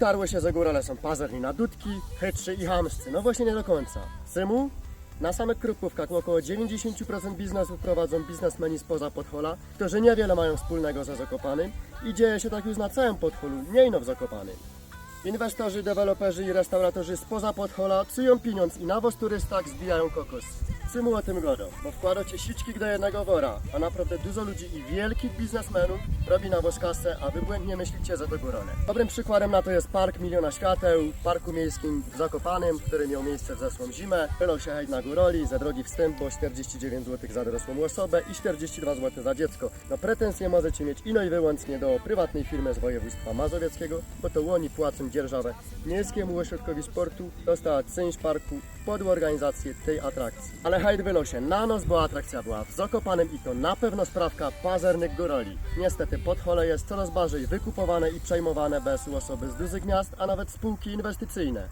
utarły się, że górale są pazerni na dudki, chytrzy i hamscy. No właśnie nie do końca. Symu? Na samych krupówkach około 90% biznesów prowadzą biznesmeni spoza Podhola, którzy niewiele mają wspólnego ze Zakopanym i dzieje się tak już na całym Podholu, nie ino w Zakopanym. Inwestorzy, deweloperzy i restauratorzy spoza Podhola psują pieniądz i na was turystach zbijają kokos. Symu o tym godą, bo wkładacie siczki do jednego wora, a naprawdę dużo ludzi i wielkich biznesmenów robi na was kasę, a wy błędnie myślicie, że to górole. Dobrym przykładem na to jest Park Miliona Świateł, w parku miejskim w Zakopanym, który miał miejsce w zeszłą zimę. Wylał się hejt na góroli, za drogi wstęp było 49 zł za dorosłą osobę i 42 zł za dziecko. No pretensje możecie mieć ino i wyłącznie do prywatnej firmy z województwa mazowieckiego, bo to oni płacą dzierżawę Miejskiemu Ośrodkowi Sportu, dostała czynsz parku pod organizację tej atrakcji. Ale hejt wylał się na nos, bo atrakcja była w Zakopanem i to na pewno sprawka pazernych góroli. Niestety podchole jest coraz bardziej wykupowane i przejmowane bez osoby z dużych miast, a nawet spółki inwestycyjne.